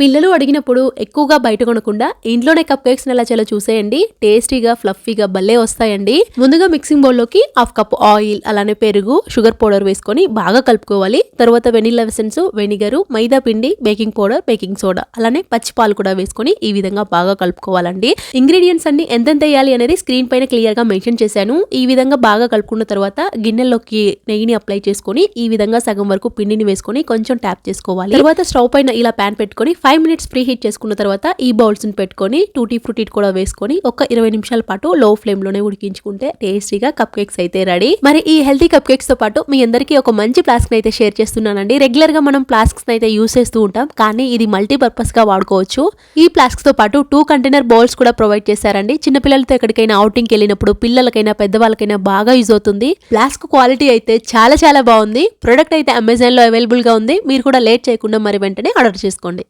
పిల్లలు అడిగినప్పుడు ఎక్కువగా బయట కొనకుండా ఇంట్లోనే కప్ కేక్స్ ఎలా చేయాలో చూసేయండి. టేస్టీగా ఫ్లఫీగా భలే వస్తాయండి. ముందుగా మిక్సింగ్ బౌల్లోకి హాఫ్ కప్ ఆయిల్ అలానే పెరుగు షుగర్ పౌడర్ వేసుకొని బాగా కలుపుకోవాలి. తర్వాత వెనిల్లా ఎసెన్స్ వెనిగరు మైదా పిండి బేకింగ్ పౌడర్ బేకింగ్ సోడా అలానే పచ్చి పాలు కూడా వేసుకొని ఈ విధంగా బాగా కలుపుకోవాలండి. ఇంగ్రీడియంట్స్ అన్ని ఎంతెంత వేయాలి అనేది స్క్రీన్ పైన క్లియర్గా మెన్షన్ చేశాను. ఈ విధంగా బాగా కలుపుకున్న తర్వాత గిన్నెలోకి నెయ్యిని అప్లై చేసుకొని ఈ విధంగా సగం వరకు పిండిని వేసుకొని కొంచెం ట్యాప్ చేసుకోవాలి. తర్వాత స్టవ్ పైన ఇలా ప్యాన్ పెట్టుకొని ఫైవ్ మినిట్స్ ప్రీ హీట్ చేసుకున్న తర్వాత ఈ బౌల్స్ని పెట్టుకొని టూటీ ఫ్రూటీ కూడా వేసుకొని ఒక ఇరవై నిమిషాల పాటు లో ఫ్లేమ్లోనే ఉడికించుకుంటే టేస్టీగా కప్ కేక్స్ అయితే రెడీ. మరి ఈ హెల్తీ కప్ కేక్స్తో పాటు మీ అందరికీ ఒక మంచి ప్లాస్క్ని అయితే షేర్ చేస్తున్నానండి. రెగ్యులర్గా మనం ఫ్లాస్క్స్ అయితే యూస్ చేస్తూ ఉంటాం కానీ ఇది మల్టీపర్పస్గా గా వాడుకోవచ్చు. ఈ ప్లాస్క్స్తో పాటు టూ కంటైనర్ బౌల్స్ కూడా ప్రొవైడ్ చేశారండి. చిన్నపిల్లలతో ఎక్కడికైనా outing వెళ్ళినప్పుడు పిల్లలకైనా పెద్దవాళ్ళకైనా బాగా యూజ్ అవుతుంది. ఫ్లాస్క్ క్వాలిటీ అయితే చాలా చాలా బాగుంది. ప్రొడక్ట్ అయితే అమెజాన్లో అవైలబుల్గా ఉంది. మీరు కూడా లేట్ చేయకుండా మరి వెంటనే ఆర్డర్ చేసుకోండి.